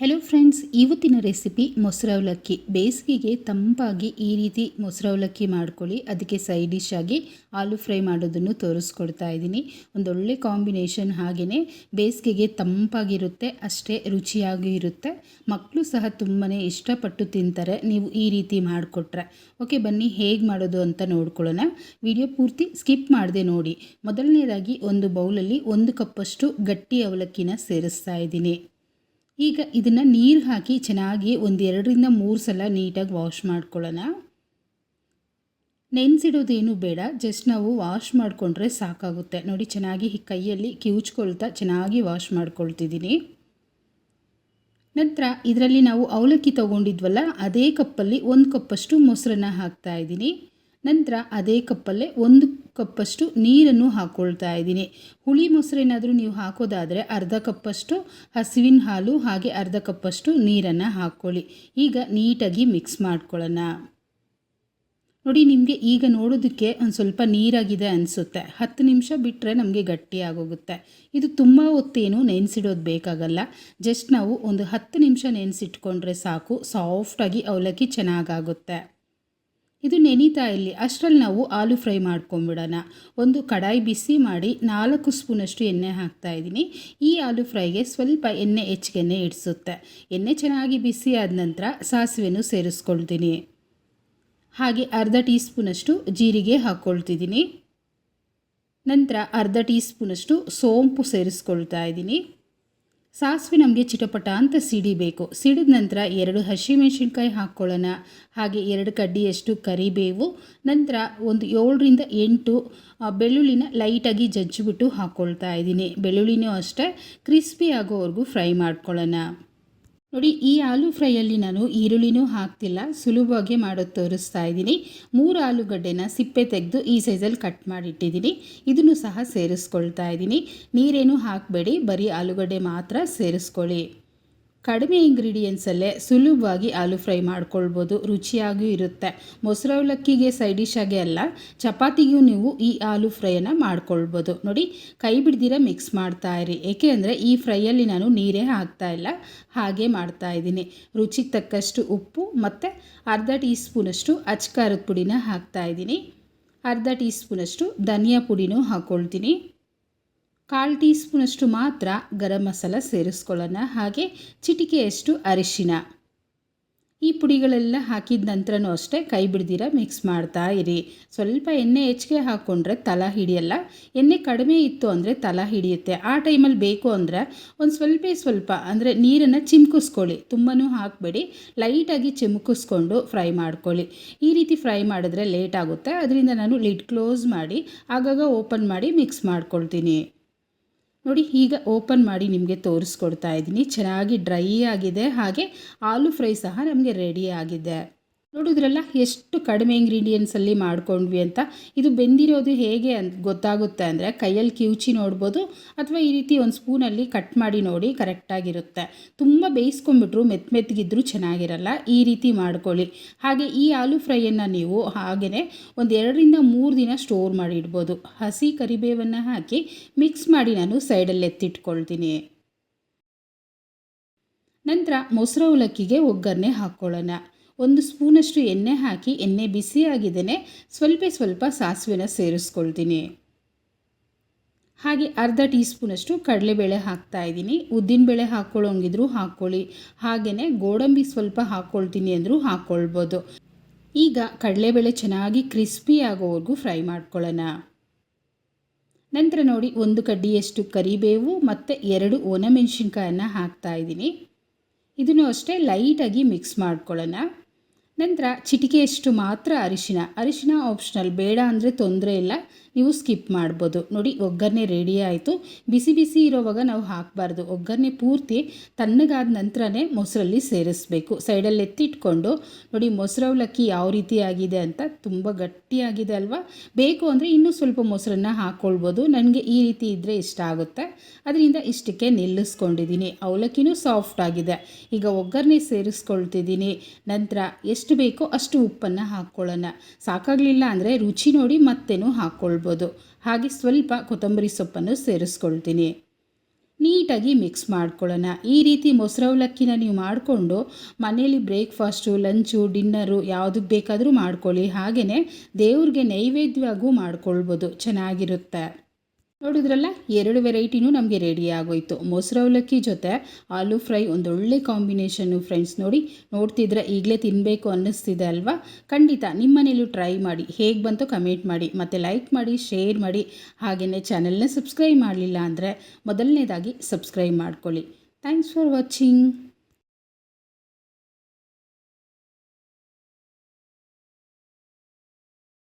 Hello friends ಇವತ್ತಿನ recipe ಮೊಸರು ಅವಲಕ್ಕಿ. ಬೇಸಿಗೆಗೆ ತಂಪಾಗಿ ಈ ರೀತಿ ಮೊಸರು ಅವಲಕ್ಕಿ ಮಾಡ್ಕೊಳ್ಳಿ. ಅದಕ್ಕೆ ಸೈಡ್ ಡಿಶ್ ಆಗಿ ಆಲೂ ಫ್ರೈ ಮಾಡೋದನ್ನು ತೋರಿಸ್ಕೊಡ್ತಾ ಇದ್ದೀನಿ. ಒಂದೊಳ್ಳೆ ಕಾಂಬಿನೇಷನ್ ಹಾಗೆಯೇ ಬೇಸಿಗೆಗೆ ತಂಪಾಗಿರುತ್ತೆ, ಅಷ್ಟೇ ರುಚಿಯಾಗಿ ಇರುತ್ತೆ. ಮಕ್ಕಳು ಸಹ ತುಂಬಾ ಇಷ್ಟಪಟ್ಟು ತಿಂತಾರೆ, ನೀವು ಈ ರೀತಿ ಮಾಡಿಕೊಟ್ರೆ. ಓಕೆ ಬನ್ನಿ ಹೇಗೆ ಮಾಡೋದು ಅಂತ ನೋಡ್ಕೊಳ್ಳೋಣ. ವಿಡಿಯೋ ಪೂರ್ತಿ ಸ್ಕಿಪ್ ಮಾಡದೆ ನೋಡಿ. ಮೊದಲನೇದಾಗಿ ಒಂದು ಬೌಲಲ್ಲಿ ಒಂದು ಕಪ್ಪಷ್ಟು ಗಟ್ಟಿ ಅವಲಕ್ಕಿನ ಸೇರಿಸ್ತಾ ಇದ್ದೀನಿ. ಈಗ ಇದನ್ನು ನೀರು ಹಾಕಿ ಚೆನ್ನಾಗಿ ಒಂದು ಎರಡರಿಂದ ಮೂರು ಸಲ ನೀಟಾಗಿ ವಾಶ್ ಮಾಡ್ಕೊಳ್ಳೋಣ. ನೆನೆಸಿಡೋದೇನು ಬೇಡ ಜಸ್ಟ್ ನಾವು ವಾಶ್ ಮಾಡಿಕೊಂಡ್ರೆ ಸಾಕಾಗುತ್ತೆ. ನೋಡಿ, ಚೆನ್ನಾಗಿ ಕೈಯಲ್ಲಿ ಕಿವುಚ್ಕೊಳ್ತಾ ಚೆನ್ನಾಗಿ ವಾಶ್ ಮಾಡ್ಕೊಳ್ತಿದ್ದೀನಿ. ನಂತರ ಇದರಲ್ಲಿ ನಾವು ಅವಲಕ್ಕಿ ತೊಗೊಂಡಿದ್ವಲ್ಲ, ಅದೇ ಕಪ್ಪಲ್ಲಿ ಒಂದು ಕಪ್ಪಷ್ಟು ಮೊಸರನ್ನು ಹಾಕ್ತಾ ಇದ್ದೀನಿ. ನಂತರ ಅದೇ ಕಪ್ಪಲ್ಲೇ ಒಂದು ಕಪ್ಪಷ್ಟು ನೀರನ್ನು ಹಾಕ್ಕೊಳ್ತಾ ಇದ್ದೀನಿ. ಹುಳಿ ಮೊಸರೇನಾದರೂ ನೀವು ಹಾಕೋದಾದರೆ ಅರ್ಧ ಕಪ್ಪಷ್ಟು ಹಸಿವಿನ ಹಾಲು ಹಾಗೆ ಅರ್ಧ ಕಪ್ಪಷ್ಟು ನೀರನ್ನು ಹಾಕ್ಕೊಳ್ಳಿ. ಈಗ ನೀಟಾಗಿ ಮಿಕ್ಸ್ ಮಾಡ್ಕೊಳ್ಳೋಣ. ನೋಡಿ ನಿಮಗೆ ಈಗ ನೋಡೋದಕ್ಕೆ ಒಂದು ಸ್ವಲ್ಪ ನೀರಾಗಿದೆ ಅನಿಸುತ್ತೆ. ಹತ್ತು ನಿಮಿಷ ಬಿಟ್ಟರೆ ನಮಗೆ ಗಟ್ಟಿ ಆಗೋಗುತ್ತೆ. ಇದು ತುಂಬ ಹೊತ್ತೇನು ನೆನೆಸಿಡೋದು ಬೇಕಾಗಲ್ಲ. ಜಸ್ಟ್ ನಾವು ಒಂದು ಹತ್ತು ನಿಮಿಷ ನೆನೆಸಿಟ್ಕೊಂಡ್ರೆ ಸಾಕು. ಸಾಫ್ಟಾಗಿ ಅವಲಕ್ಕಿ ಚೆನ್ನಾಗಾಗುತ್ತೆ. ಇದು ನೆನೀತಾ ಇಲ್ಲಿ ಅಷ್ಟರಲ್ಲಿ ನಾವು ಆಲೂ ಫ್ರೈ ಮಾಡ್ಕೊಂಬಿಡೋಣ. ಒಂದು ಕಡಾಯಿ ಬಿಸಿ ಮಾಡಿ ನಾಲ್ಕು ಸ್ಪೂನಷ್ಟು ಎಣ್ಣೆ ಹಾಕ್ತಾ ಇದ್ದೀನಿ. ಈ ಆಲೂ ಫ್ರೈಗೆ ಸ್ವಲ್ಪ ಎಣ್ಣೆ ಹೆಚ್ಚಿಗೆನೆ ಇಡಿಸುತ್ತೆ. ಎಣ್ಣೆ ಚೆನ್ನಾಗಿ ಬಿಸಿ ಆದ ನಂತರ ಸಾಸಿವೆನೂ ಸೇರಿಸ್ಕೊಳ್ತೀನಿ. ಹಾಗೆ ಅರ್ಧ ಟೀ ಸ್ಪೂನಷ್ಟು ಜೀರಿಗೆ ಹಾಕ್ಕೊಳ್ತಿದ್ದೀನಿ ನಂತರ ಅರ್ಧ ಟೀ ಸ್ಪೂನಷ್ಟು ಸೋಂಪು ಸೇರಿಸ್ಕೊಳ್ತಾ ಇದ್ದೀನಿ. ಸಾಸಿವೆ ನಮಗೆ ಚಿಟಪಟ ಅಂತ ಸಿಡಿಬೇಕು ಸಿಡಿದ ನಂತರ ಎರಡು ಹಸಿಮೆಣಸಿನ್ಕಾಯಿ ಹಾಕ್ಕೊಳ್ಳೋಣ ಹಾಗೆ ಎರಡು ಕಡ್ಡಿಯಷ್ಟು ಕರಿಬೇವು, ನಂತರ ಒಂದು ಏಳರಿಂದ ಎಂಟು ಬೆಳ್ಳುಳ್ಳಿನ ಲೈಟಾಗಿ ಜಜ್ಜಿಬಿಟ್ಟು ಹಾಕ್ಕೊಳ್ತಾ ಇದ್ದೀನಿ. ಬೆಳ್ಳುಳ್ಳಿನೂ ಅಷ್ಟೇ, ಕ್ರಿಸ್ಪಿ ಆಗೋವರೆಗೂ ಫ್ರೈ ಮಾಡ್ಕೊಳ್ಳೋಣ. ನೋಡಿ, ಈ ಆಲೂ ಫ್ರೈಯಲ್ಲಿ ನಾನು ಈರುಳ್ಳಿನೂ ಹಾಕ್ತಿಲ್ಲ. ಸುಲಭವಾಗಿ ಮಾಡೋದು ತೋರಿಸ್ತಾ ಇದ್ದೀನಿ. ಮೂರು ಆಲೂಗಡ್ಡೆನ ಸಿಪ್ಪೆ ತೆಗೆದು ಈ ಸೈಜಲ್ಲಿ ಕಟ್ ಮಾಡಿಟ್ಟಿದ್ದೀನಿ. ಇದನ್ನು ಸಹ ಸೇರಿಸ್ಕೊಳ್ತಾ ಇದ್ದೀನಿ. ನೀರೇನು ಹಾಕಬೇಡಿ, ಬರೀ ಆಲೂಗಡ್ಡೆ ಮಾತ್ರ ಸೇರಿಸ್ಕೊಳ್ಳಿ. ಕಡಿಮೆ ಇಂಗ್ರೀಡಿಯೆಂಟ್ಸಲ್ಲೇ ಸುಲಭವಾಗಿ ಆಲೂ ಫ್ರೈ ಮಾಡ್ಕೊಳ್ಬೋದು. ರುಚಿಯಾಗೂ ಇರುತ್ತೆ. ಮೊಸರು ಅವಲಕ್ಕಿಗೆ ಸೈಡ್ ಡಿಶ್ ಅಲ್ಲ, ಚಪಾತಿಗೂ ನೀವು ಈ ಆಲೂ ಫ್ರೈಯನ್ನು ಮಾಡ್ಕೊಳ್ಬೋದು. ನೋಡಿ, ಕೈ ಬಿಡ್ದಿರ ಮಿಕ್ಸ್ ಮಾಡ್ತಾ ಇರಿ. ಏಕೆ ಅಂದರೆ ಈ ಫ್ರೈಯಲ್ಲಿ ನಾನು ನೀರೇ ಹಾಕ್ತಾ ಇಲ್ಲ, ಹಾಗೆ ಮಾಡ್ತಾ ಇದ್ದೀನಿ. ರುಚಿಗೆ ತಕ್ಕಷ್ಟು ಉಪ್ಪು ಮತ್ತು ಅರ್ಧ ಟೀ ಸ್ಪೂನಷ್ಟು ಅಚ್ಕಾರದ ಪುಡಿನ ಹಾಕ್ತಾ ಇದ್ದೀನಿ. ಅರ್ಧ ಟೀ ಸ್ಪೂನಷ್ಟು ಧನಿಯಾ ಪುಡಿನೂ ಹಾಕ್ಕೊಳ್ತೀನಿ ಕಾಲು ಟೀ ಸ್ಪೂನಷ್ಟು ಮಾತ್ರ ಗರಂ ಮಸಾಲ ಸೇರಿಸ್ಕೊಳ್ಳೋಣ. ಹಾಗೆ ಚಿಟಿಕೆಯಷ್ಟು ಅರಿಶಿನ ಈ ಪುಡಿಗಳೆಲ್ಲ ಹಾಕಿದ ನಂತರನೂ ಅಷ್ಟೇ ಕೈ ಬಿಡ್ದಿರ ಮಿಕ್ಸ್ ಮಾಡ್ತಾ ಇರಿ. ಸ್ವಲ್ಪ ಎಣ್ಣೆ ಹೆಚ್ಚಿಗೆ ಹಾಕ್ಕೊಂಡ್ರೆ ತಲ ಹಿಡಿಯಲ್ಲ. ಎಣ್ಣೆ ಕಡಿಮೆ ಇತ್ತು ಅಂದರೆ ತಲ ಹಿಡಿಯುತ್ತೆ. ಆ ಟೈಮಲ್ಲಿ ಬೇಕು ಅಂದರೆ ಒಂದು ಸ್ವಲ್ಪ ಸ್ವಲ್ಪ, ಅಂದರೆ ನೀರನ್ನು ಚಿಮ್ಕಿಸ್ಕೊಳ್ಳಿ. ತುಂಬಾ ಹಾಕಬೇಡಿ. ಲೈಟಾಗಿ ಚಿಮುಕಿಸ್ಕೊಂಡು ಫ್ರೈ ಮಾಡ್ಕೊಳ್ಳಿ. ಈ ರೀತಿ ಫ್ರೈ ಮಾಡಿದ್ರೆ ಲೇಟ್ ಆಗುತ್ತೆ. ಅದರಿಂದ ನಾನು ಲಿಡ್ ಕ್ಲೋಸ್ ಮಾಡಿ, ಆಗಾಗ ಓಪನ್ ಮಾಡಿ ಮಿಕ್ಸ್ ಮಾಡ್ಕೊಳ್ತೀನಿ. ನೋಡಿ, ಈಗ ಓಪನ್ ಮಾಡಿ ನಿಮಗೆ ತೋರಿಸ್ಕೊಡ್ತಾ ಇದ್ದೀನಿ. ಚೆನ್ನಾಗಿ ಡ್ರೈ ಆಗಿದೆ. ಹಾಗೆ ಆಲೂ ಫ್ರೈ ಸಹ ನಮಗೆ ರೆಡಿ ಆಗಿದೆ. ನೋಡಿದ್ರಲ್ಲ, ಎಷ್ಟು ಕಡಿಮೆ ಇಂಗ್ರೀಡಿಯೆಂಟ್ಸಲ್ಲಿ ಮಾಡ್ಕೊಂಡ್ವಿ ಅಂತ. ಇದು ಬೆಂದಿರೋದು ಹೇಗೆ ಅಂತ ಗೊತ್ತಾಗುತ್ತೆ ಅಂದರೆ, ಕೈಯಲ್ಲಿ ಕಿವುಚಿ ನೋಡ್ಬೋದು, ಅಥವಾ ಈ ರೀತಿ ಒಂದು ಸ್ಪೂನಲ್ಲಿ ಕಟ್ ಮಾಡಿ ನೋಡಿ ಕರೆಕ್ಟಾಗಿರುತ್ತೆ. ತುಂಬ ಬೇಯಿಸ್ಕೊಂಬಿಟ್ರು ಮೆತ್ತ ಮೆತ್ತಗಿದ್ರೂ ಚೆನ್ನಾಗಿರಲ್ಲ, ಈ ರೀತಿ ಮಾಡ್ಕೊಳ್ಳಿ. ಹಾಗೆ ಈ ಆಲೂ ಫ್ರೈಯನ್ನು ನೀವು ಹಾಗೆಯೇ ಒಂದು ಎರಡರಿಂದ ಮೂರು ದಿನ ಸ್ಟೋರ್ ಮಾಡಿ ಇಡ್ಬೋದು ಹಸಿ ಕರಿಬೇವನ್ನು ಹಾಕಿ ಮಿಕ್ಸ್ ಮಾಡಿ ನಾನು ಸೈಡಲ್ಲಿ ಎತ್ತಿಟ್ಕೊಳ್ತೀನಿ. ನಂತರ ಮೊಸರು ಅವಲಕ್ಕಿಗೆ ಒಗ್ಗರಣೆ ಹಾಕ್ಕೊಳ್ಳೋಣ. ಒಂದು ಸ್ಪೂನಷ್ಟು ಎಣ್ಣೆ ಹಾಕಿ, ಎಣ್ಣೆ ಬಿಸಿಯಾಗಿದ್ದೇನೆ ಸ್ವಲ್ಪ ಸ್ವಲ್ಪ ಸಾಸಿವೆನ ಸೇರಿಸ್ಕೊಳ್ತೀನಿ. ಹಾಗೆ ಅರ್ಧ ಟೀ ಸ್ಪೂನಷ್ಟು ಕಡಲೆಬೇಳೆ ಹಾಕ್ತಾ ಇದ್ದೀನಿ. ಉದ್ದಿನಬೇಳೆ ಹಾಕ್ಕೊಳ್ಳೋಂಗಿದ್ರು ಹಾಕ್ಕೊಳ್ಳಿ. ಹಾಗೆಯೇ ಗೋಡಂಬಿ ಸ್ವಲ್ಪ ಹಾಕ್ಕೊಳ್ತೀನಿ ಅಂದರೂ ಹಾಕ್ಕೊಳ್ಬೋದು. ಈಗ ಕಡಲೆಬೇಳೆ ಚೆನ್ನಾಗಿ ಕ್ರಿಸ್ಪಿ ಆಗೋವರೆಗೂ ಫ್ರೈ ಮಾಡ್ಕೊಳ್ಳೋಣ. ನಂತರ ನೋಡಿ ಒಂದು ಕಡ್ಡಿಯಷ್ಟು ಕರಿಬೇವು ಮತ್ತು ಎರಡು ಒಣಮೆಣಸಿನ್ಕಾಯನ್ನು ಹಾಕ್ತಾ ಇದ್ದೀನಿ. ಇದನ್ನು ಅಷ್ಟೇ ಲೈಟಾಗಿ ಮಿಕ್ಸ್ ಮಾಡ್ಕೊಳ್ಳೋಣ. ನಂತರ ಚಿಟಿಕೆಯಷ್ಟು ಮಾತ್ರ ಅರಿಶಿನ. ಅರಿಶಿನ ಆಪ್ಷನಲ್ ಬೇಡ ಅಂದರೆ ತೊಂದರೆ ಇಲ್ಲ. ನೀವು ಸ್ಕಿಪ್ ಮಾಡ್ಬೋದು. ನೋಡಿ, ಒಗ್ಗರಣೆ ರೆಡಿ ಆಯಿತು. ಬಿಸಿ ಬಿಸಿ ಇರೋವಾಗ ನಾವು ಹಾಕಬಾರ್ದು. ಒಗ್ಗರಣೆ ಪೂರ್ತಿ ತಣ್ಣಗಾದ ನಂತರನೇ ಮೊಸರಲ್ಲಿ ಸೇರಿಸ್ಬೇಕು. ಸೈಡಲ್ಲಿ ಎತ್ತಿಟ್ಕೊಂಡು, ನೋಡಿ ಮೊಸರವಲಕ್ಕಿ ಯಾವ ರೀತಿ ಆಗಿದೆ ಅಂತ ತುಂಬ ಗಟ್ಟಿಯಾಗಿದೆ ಅಲ್ವಾ? ಬೇಕು ಅಂದರೆ ಇನ್ನೂ ಸ್ವಲ್ಪ ಮೊಸರನ್ನು ಹಾಕ್ಕೊಳ್ಬೋದು ನನಗೆ ಈ ರೀತಿ ಇದ್ದರೆ ಇಷ್ಟ ಆಗುತ್ತೆ. ಅದರಿಂದ ಇಷ್ಟಕ್ಕೆ ನಿಲ್ಲಿಸ್ಕೊಂಡಿದ್ದೀನಿ. ಅವಲಕ್ಕಿನೂ ಸಾಫ್ಟ್ ಆಗಿದೆ. ಈಗ ಒಗ್ಗರಣೆ ಸೇರಿಸ್ಕೊಳ್ತಿದ್ದೀನಿ. ನಂತರ ಎಷ್ಟು ಬೇಕೋ ಅಷ್ಟು ಉಪ್ಪನ್ನು ಹಾಕ್ಕೊಳ್ಳೋಣ. ಸಾಕಾಗಲಿಲ್ಲ ಅಂದರೆ ರುಚಿ ನೋಡಿ ಮತ್ತೇನು ಹಾಕ್ಕೊಳ್ಬೋದು ಹಾಗೆ ಸ್ವಲ್ಪ ಕೊತ್ತಂಬರಿ ಸೊಪ್ಪನ್ನು ಸೇರಿಸ್ಕೊಳ್ತೀನಿ. ನೀಟಾಗಿ ಮಿಕ್ಸ್ ಮಾಡ್ಕೊಳ್ಳೋಣ. ಈ ರೀತಿ ಮೊಸರು ಅವಲಕ್ಕಿನ ನೀವು ಮಾಡಿಕೊಂಡು ಮನೇಲಿ ಬ್ರೇಕ್ಫಾಸ್ಟು, ಲಂಚು, ಡಿನ್ನರು ಯಾವುದಕ್ಕೆ ಬೇಕಾದರೂ ಮಾಡ್ಕೊಳ್ಳಿ. ಹಾಗೆಯೇ ದೇವ್ರಿಗೆ ನೈವೇದ್ಯವಾಗೂ ಮಾಡ್ಕೊಳ್ಬೋದು. ಚೆನ್ನಾಗಿರುತ್ತೆ. ನೋಡಿದ್ರಲ್ಲ, ಎರಡು ವೆರೈಟಿನೂ ನಮಗೆ ರೆಡಿ ಆಗೋಯ್ತು. ಮೊಸರು ಅವಲಕ್ಕಿ ಜೊತೆ ಆಲೂ ಫ್ರೈ ಒಂದೊಳ್ಳೆ ಕಾಂಬಿನೇಷನ್ನು ಫ್ರೆಂಡ್ಸ್ ನೋಡಿ ನೋಡ್ತಿದ್ರೆ ಈಗಲೇ ತಿನ್ನಬೇಕು ಅನ್ನಿಸ್ತಿದೆ ಅಲ್ವಾ? ಖಂಡಿತ ನಿಮ್ಮ ಮನೇಲೂ ಟ್ರೈ ಮಾಡಿ, ಹೇಗೆ ಬಂತು ಕಮೆಂಟ್ ಮಾಡಿ, ಮತ್ತು ಲೈಕ್ ಮಾಡಿ ಶೇರ್ ಮಾಡಿ ಹಾಗೆಯೇ ಚಾನಲ್ನ ಸಬ್ಸ್ಕ್ರೈಬ್ ಮಾಡಲಿಲ್ಲ ಅಂದರೆ ಮೊದಲನೇದಾಗಿ ಸಬ್ಸ್ಕ್ರೈಬ್ ಮಾಡ್ಕೊಳ್ಳಿ. Thanks for watching